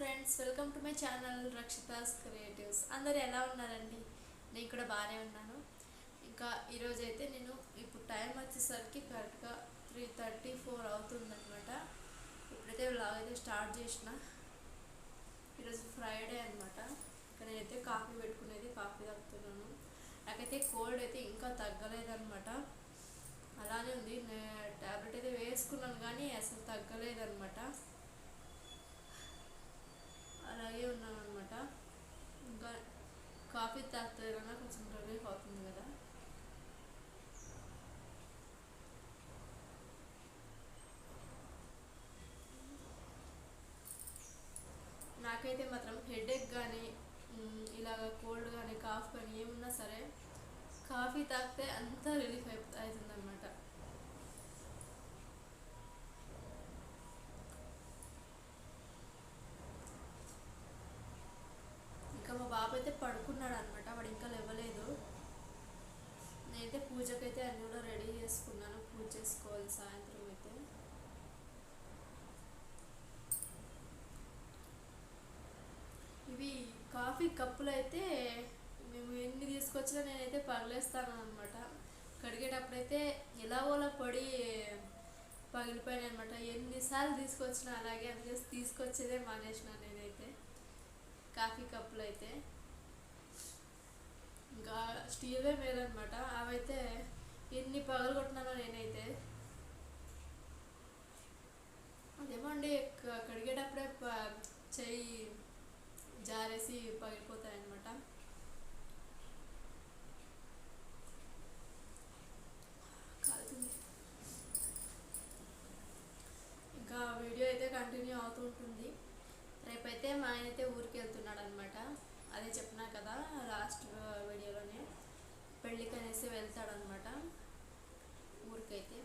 Friends welcome to my channel Rakshita's creatives అందరు ఎలా ఉన్నారండి? నేను కూడా బాగానే ఉన్నాను. ఇంకా ఈరోజు అయితే నేను ఇప్పుడు టైం వచ్చేసరికి కరెక్ట్గా త్రీ థర్టీ ఫోర్ అవుతుందనమాట ఇప్పుడైతే వ్లాగ్ అయితే స్టార్ట్ చేసిన. ఈరోజు ఫ్రైడే అనమాట ఇక్కడ నేనైతే కాఫీ పెట్టుకునేది కాఫీ తాగుతున్నాను. నాకైతే కోల్డ్ అయితే ఇంకా తగ్గలేదనమాట అలానే ఉంది. ట్యాబ్లెట్ అయితే వేసుకున్నాను కానీ అసలు తగ్గలేదనమాట అలాగే ఉన్నాను అనమాట ఇంకా కాఫీ తాగితే కొంచెం రిలీఫ్ అవుతుంది కదా నాకైతే మాత్రం హెడేక్ కానీ ఇలాగ కోల్డ్ కానీ కాఫ్ కానీ ఏమున్నా సరే కాఫీ తాగితే అంతా రిలీఫ్ అవుతుంది అనమాట ఇంకా మా బాబు అయితే పడుకున్నాడు అనమాట వాడు ఇంకా లేవలేదు. నేనైతే పూజకైతే అన్ని కూడా రెడీ చేసుకున్నాను పూజ చేసుకోవాలి సాయంత్రం అయితే. ఇవి కాఫీ కప్పులు అయితే మేము ఎన్ని తీసుకొచ్చినా నేనైతే పగలేస్తాను అనమాట కడిగేటప్పుడైతే ఎలా ఓలా పడి పగిలిపోయాను అనమాట ఎన్నిసార్లు తీసుకొచ్చినా అలాగే అందుకే తీసుకొచ్చేదే మానేసిన నేనైతే కాఫీ కప్పులు అయితే. ఇంకా స్టీలే మేలనమాట అవైతే ఎన్ని పగలు కొట్టినానో నేనైతే. అదేమో అండి కడిగేటప్పుడే ప- చెయ్యి జారేసి పగిలిపోతాయని అనమాట కాలుతుంది ఇంకా వీడియో అయితే కంటిన్యూ అవుతూ ఉంటుంది రేపైతే మా ఆయన అయితే ఊరికి వెళ్తున్నాడు అనమాట అదే చెప్పినా కదా లాస్ట్ వీడియోలోనే పెళ్ళికి అనేసి వెళ్తాడు అనమాట ఊరికైతే.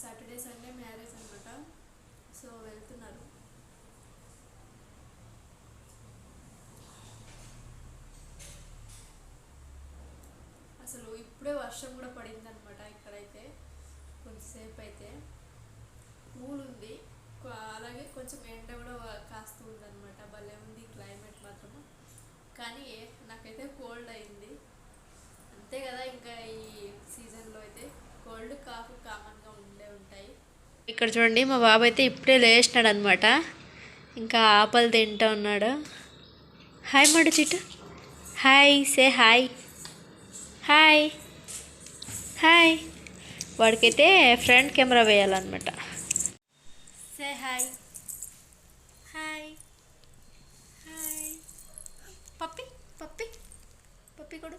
సాటర్డే సండే మ్యారేజ్ అనమాట. సో వెళ్తున్నారు. అసలు ఇప్పుడే వర్షం కూడా పడింది అనమాట ఇక్కడైతే కొంచెంసేపు అయితే కూల్ ఉంది అలాగే కొంచెం ఎండ కూడా కాస్తూ ఉందన్నమాట. భలే ఉంది క్లైమేట్ మాత్రం కానీ నాకైతే కోల్డ్ అయింది. అంతే కదా ఇంకా ఈ సీజన్లో అయితే. కోల్డ్ కాఫ్ కామన్గా ఉండే ఉంటాయి. ఇక్కడ చూడండి మా బాబు అయితే ఇప్పుడే లేచినాడు అనమాట ఇంకా ఆపలు తింటా ఉన్నాడు. Hi మడు Chittu. Hi say hi. Hi. Hi. వాడికైతే front camera వేయాలన్నమాట సే హాయ్ హాయ్ హాయ్ పప్పి పప్పి పప్పి కొడు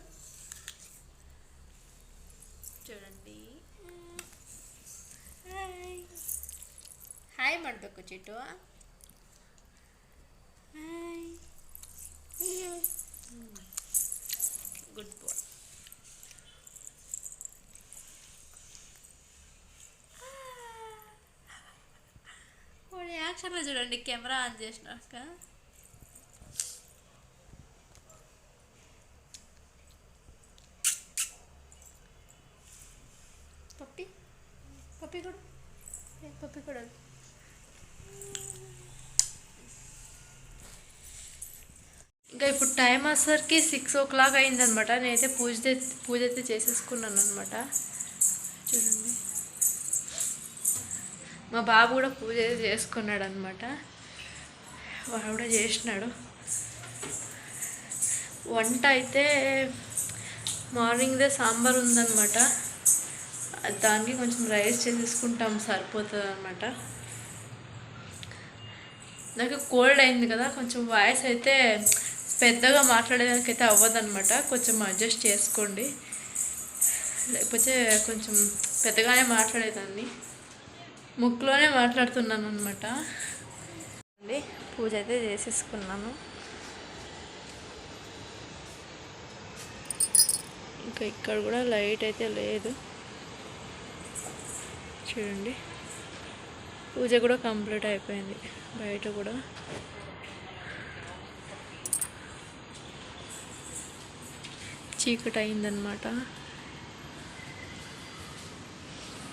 చూడండి హాయ్ హాయ్ ಮಾಡಬೇಕು ಚಿಟ್ಟು హాయ్ గుడ్ బాయ్ వాడు యాక్షన్లో చూడండి కెమెరా ఆన్ చేసినాక పప్పి పప్పి కూడా ఏ, పప్పి కూడా ఇంకా ఇప్పుడు టైం వచ్చేసరికి సిక్స్ ఓ క్లాక్ అయిందనమాట. నేనైతే పూజ అయితే- పూజ అయితే చేసేసుకున్నాను అనమాట చూడండి. మా బాబు కూడా పూజ అయితే చేసుకున్నాడు అనమాట వాడు కూడా చేసినాడు. వంట అయితే మార్నింగ్దే సాంబార్ ఉందన్నమాట. దానికి కొంచెం రైస్ చేసేసుకుంటాం సరిపోతుంది అనమాట నాకు కోల్డ్ అయింది కదా కొంచెం వాయిస్ అయితే పెద్దగా మాట్లాడేదానికి అయితే అవ్వదనమాట కొంచెం అడ్జస్ట్ చేసుకోండి. లేకపోతే కొంచెం పెద్దగానే మాట్లాడేదాన్ని. ముక్కులోనే మాట్లాడుతున్నాను అనమాట పూజ అయితే చేసేసుకున్నాను. ఇంకా ఇక్కడ కూడా లైట్ అయితే లేదు. చూడండి. పూజ కూడా కంప్లీట్ అయిపోయింది. బయట కూడా. చీకటి అయిందనమాట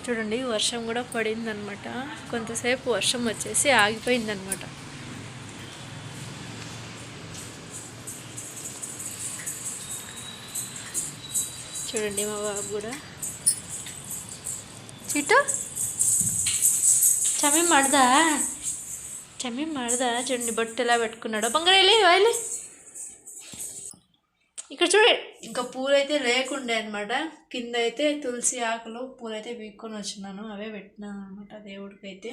చూడండి వర్షం కూడా పడిందనమాట కొంతసేపు వర్షం వచ్చేసి ఆగిపోయిందనమాట చూడండి మా బాబు కూడా. చిట్టు చమీ మడదా? చమీ మడదా? చూడండి బొట్టు ఎలా పెట్టుకున్నాడో. బంగారు వెళ్ళి. ఇక్కడ చూడండి ఇంకా పూలు అయితే లేకుండే అనమాట కింద అయితే తులసి ఆకులు పూలు అయితే వీక్కొని వచ్చినాను. అవే పెట్టినాను అనమాట దేవుడికి అయితే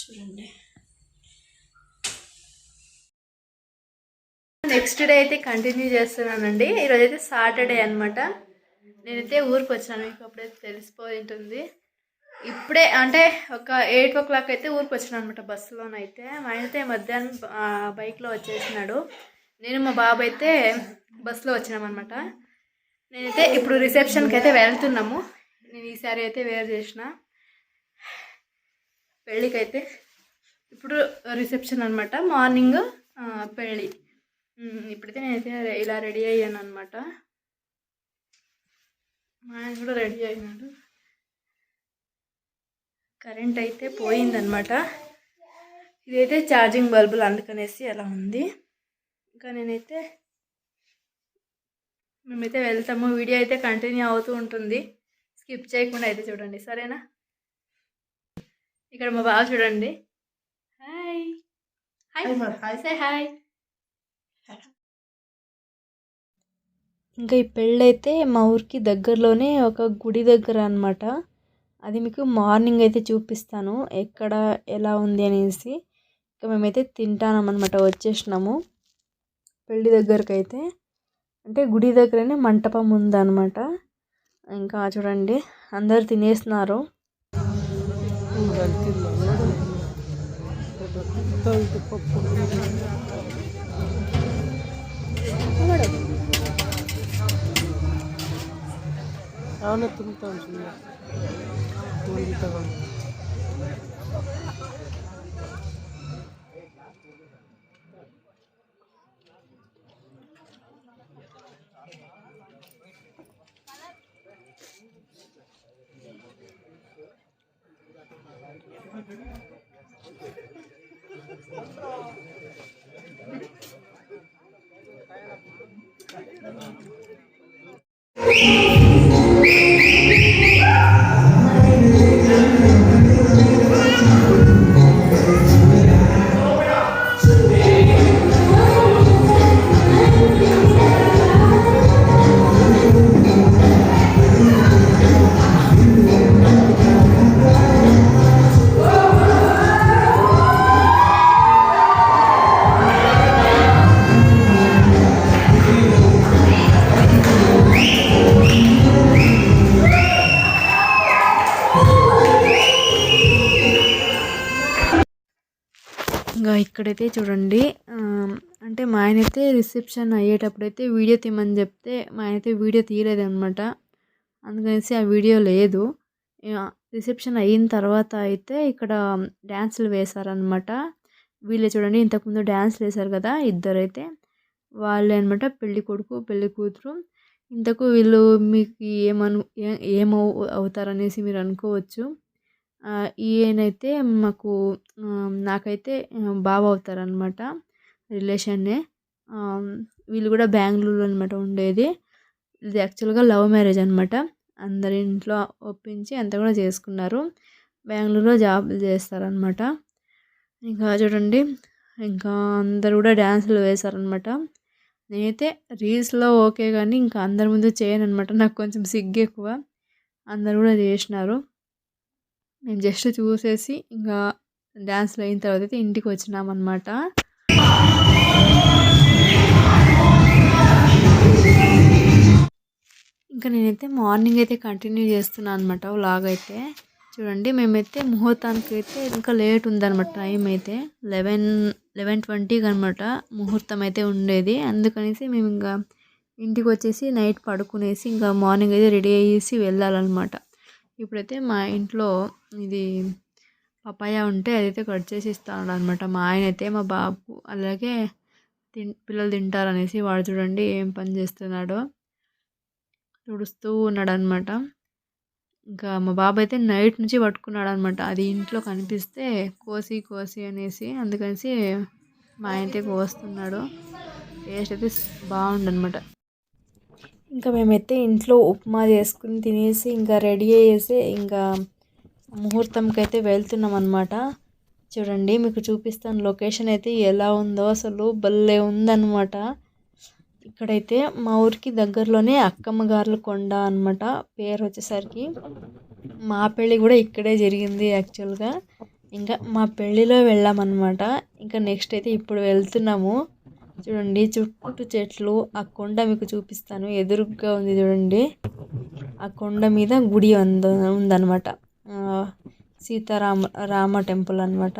చూడండి. నెక్స్ట్ డే అయితే కంటిన్యూ చేస్తున్నానండి. ఈరోజు అయితే సాటర్డే అనమాట నేనైతే ఊరికి వచ్చాను మీకు అప్పుడైతే తెలిసిపోయి ఉంటుంది. ఇప్పుడే అంటే ఒక ఎయిట్ ఓ క్లాక్ అయితే ఊరికి వచ్చాను అనమాట బస్సులోనైతే. మా ఆయన అయితే మధ్యాహ్నం బైక్లో వచ్చేసినాడు. నేను మా బాబు అయితే బస్సులో వచ్చినామన్నమాట. నేనైతే ఇప్పుడు రిసెప్షన్కి అయితే వెళ్తున్నాము. నేను ఈసారి అయితే వేర్ చేసిన. పెళ్ళికైతే ఇప్పుడు రిసెప్షన్ అనమాట మార్నింగ్ పెళ్ళి. ఇప్పుడైతే నేనైతే ఇలా రెడీ అయ్యాను అనమాట మా ఆయన కూడా రెడీ అయినాడు. కరెంట్ అయితే పోయిందనమాట ఇదైతే ఛార్జింగ్ బల్బులు అందుకనేసి అలా ఉంది. ఇంకా నేనైతే మేమైతే వెళ్తాము. వీడియో అయితే కంటిన్యూ అవుతూ ఉంటుంది. స్కిప్ చేయకుండా అయితే చూడండి. సరేనా? ఇక్కడ మా బావ చూడండి. Hi hi hi say hi ఇంకా ఈ పెళ్ళైతే మా ఊరికి దగ్గరలోనే ఒక గుడి దగ్గర అనమాట అది మీకు మార్నింగ్ అయితే చూపిస్తాను. ఎక్కడ ఎలా ఉంది అనేసి. ఇక మేమైతే అనమాట వచ్చేసినాము. పెళ్ళి దగ్గరకు అయితే అంటే గుడి దగ్గరనే మంటపం ఉందన్నమాట. ఇంకా చూడండి అందరు తినేస్తున్నారు Tuloy. Thank you. ఇక్కడైతే చూడండి అంటే మా ఆయన అయితే రిసెప్షన్ అయ్యేటప్పుడైతే వీడియో తీయమని చెప్తే మా ఆయన అయితే వీడియో తీయలేదన్నమాట. అందుకనేసి ఆ వీడియో లేదు. రిసెప్షన్ అయిన తర్వాత అయితే ఇక్కడ డ్యాన్సులు వేశారనమాట వీళ్ళే చూడండి ఇంతకుముందు డ్యాన్స్లు వేశారు కదా ఇద్దరైతే. వాళ్ళే అనమాట పెళ్ళి కొడుకు పెళ్ళి కూతురు. ఇంతకు వీళ్ళు మీకు ఏమను ఏమవు అవుతారనేసి మీరు అనుకోవచ్చు. ఈయనైతే మాకు నాకైతే ఆ, బావ అవుతారనమాట రిలేషన్నే వీళ్ళు కూడా బెంగళూరు అనమాట ఉండేది. ఇది యాక్చువల్గా లవ్ మ్యారేజ్ అనమాట అందరి ఇంట్లో ఒప్పించి అంతా కూడా చేసుకున్నారు. బెంగళూరులో జాబ్ చేస్తారనమాట ఇంకా చూడండి ఇంకా అందరు కూడా డ్యాన్సులు వేశారనమాట నేనైతే రీల్స్లో ఓకే కానీ ఇంకా అందరి ముందు చేయను అనమాట నాకు కొంచెం సిగ్గు ఎక్కువ అందరు కూడా చేసినారు. నేను జస్ట్ చూసేసి ఇంకా డ్యాన్స్లు అయిన తర్వాత అయితే ఇంటికి వచ్చినామన్నమాట. ఇంకా నేనైతే మార్నింగ్ అయితే కంటిన్యూ చేస్తున్నాను అనమాట వ్లాగ్ అయితే. చూడండి మేమైతే ముహూర్తానికి అయితే ఇంకా లేట్ ఉందన్నమాట టైం అయితే. లెవెన్ లెవెన్ ట్వంటీకి అనమాట ముహూర్తం అయితే ఉండేది. అందుకనేసి మేము ఇంకా ఇంటికి వచ్చేసి నైట్ పడుకునేసి ఇంకా మార్నింగ్ అయితే రెడీ అయ్యేసి వెళ్ళాలన్నమాట. ఇప్పుడైతే మా ఇంట్లో ఇది పపాయ ఉంటే అదైతే కట్ చేసి ఇస్తాడు అనమాట మా ఆయన అయితే మా బాబు అలాగే తిన్ పిల్లలు తింటారనేసి వాడు చూడండి ఏం పని చేస్తున్నాడో తుడుస్తూ ఉన్నాడు అనమాట ఇంకా మా బాబు అయితే నైట్ నుంచి పట్టుకున్నాడు అనమాట అది ఇంట్లో కనిపిస్తే కోసి కోసి అనేసి అందుకనేసి మా ఆయన అయితే కోస్తున్నాడు. టేస్ట్ అయితే బాగుండనమాట ఇంకా మేమైతే ఇంట్లో ఉప్మా చేసుకుని తినేసి ఇంకా రెడీ అయ్యేసి ఇంకా ముహూర్తంకి అయితే వెళ్తున్నాం అనమాట చూడండి మీకు చూపిస్తాను. లొకేషన్ అయితే ఎలా ఉందో అసలు భలే ఉందన్నమాట. ఇక్కడైతే మా ఊరికి దగ్గరలోనే అక్కమ్మగార్ల కొండ అనమాట పేరు వచ్చేసరికి మా పెళ్ళి కూడా ఇక్కడే జరిగింది యాక్చువల్గా. ఇంకా మా పెళ్ళిలో వెళ్ళామన్నమాట. ఇంకా నెక్స్ట్ అయితే ఇప్పుడు వెళ్తున్నాము. చూడండి చుట్టూ చెట్లు ఆ కొండ మీకు చూపిస్తాను. ఎదురుగా ఉంది చూడండి. ఆ కొండ మీద గుడి ఉంద ఉందన్నమాట. సీతారామ రామ టెంపుల్ అనమాట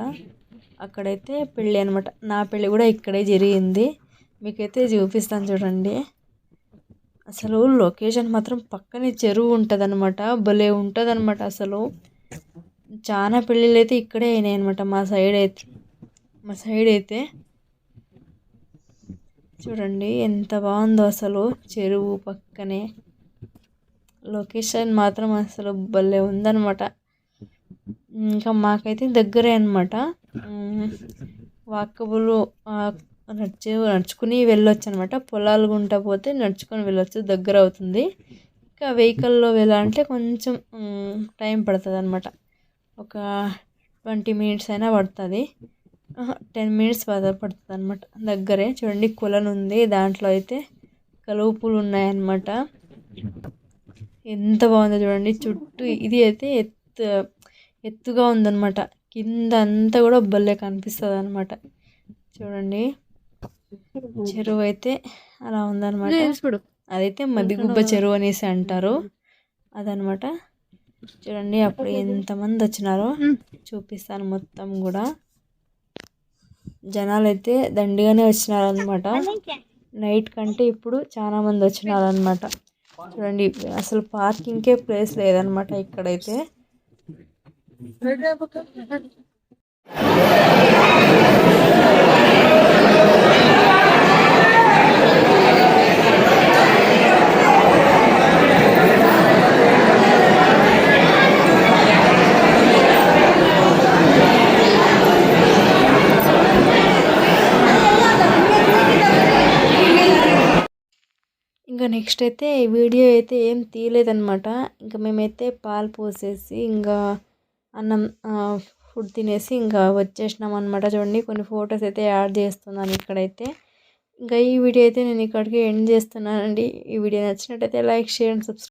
అక్కడైతే పెళ్ళి అనమాట నా పెళ్ళి కూడా ఇక్కడే జరిగింది. మీకైతే చూపిస్తాను చూడండి. అసలు లొకేషన్ మాత్రం పక్కనే చెరువు ఉంటుంది అనమాట భలే ఉంటుంది అనమాట అసలు. చాలా పెళ్ళిళ్ళు అయితే ఇక్కడే అయినాయి అనమాట మా సైడ్ అయితే మా సైడ్ అయితే. చూడండి ఎంత బాగుందో అసలు చెరువు పక్కనే. లొకేషన్ మాత్రం అసలు భలే ఉందన్నమాట. ఇంకా మాకైతే దగ్గరే అనమాట వాకబుల్ నడిచే నడుచుకుని వెళ్ళొచ్చు అనమాట పొలాలు గుంట పోతే నడుచుకొని వెళ్ళొచ్చు దగ్గర అవుతుంది. ఇంకా వెహికల్లో వెళ్ళాలంటే కొంచెం టైం పడుతుంది అనమాట ఒక ట్వంటీ మినిట్స్ అయినా పడుతుంది. టెన్ మినిట్స్ పడుతుంది అనమాట దగ్గరే చూడండి కొలను ఉంది. దాంట్లో అయితే కలుపులు ఉన్నాయన్నమాట. ఎంత బాగుందో చూడండి. చుట్టూ ఇది అయితే ఎత్తు ఎత్తుగా ఉందన్నమాట. కింద అంతా కూడా భలే కనిపిస్తుంది అనమాట చూడండి. చెరువు అయితే అలా ఉందన్నమాట. అదైతే మదిగుబ్బ చెరువు అనేసి అంటారు. అదనమాట చూడండి అప్పుడు ఎంతమంది వచ్చినారో చూపిస్తాను మొత్తం కూడా. జనాలు అయితే దండిగానే వచ్చినారు అనమాట నైట్ కంటే ఇప్పుడు చాలా మంది వచ్చినారు అనమాట చూడండి అసలు పార్కింగ్కే ప్లేస్ లేదనమాట ఇక్కడైతే ఇంకా నెక్స్ట్ అయితే వీడియో అయితే ఏం తీయలేదనమాట ఇంకా మేమైతే పాలు పోసేసి ఇంకా అన్నం ఫుడ్ తినేసి ఇంకా వచ్చేసినాం అనమాట చూడండి. కొన్ని ఫొటోస్ అయితే యాడ్ చేస్తున్నాను ఇక్కడైతే. ఇంకా ఈ వీడియో అయితే నేను ఇక్కడికి ఎండ్ చేస్తున్నానండి. ఈ వీడియో నచ్చినట్టయితే లైక్ షేర్ అండ్ సబ్స్క్రైబ్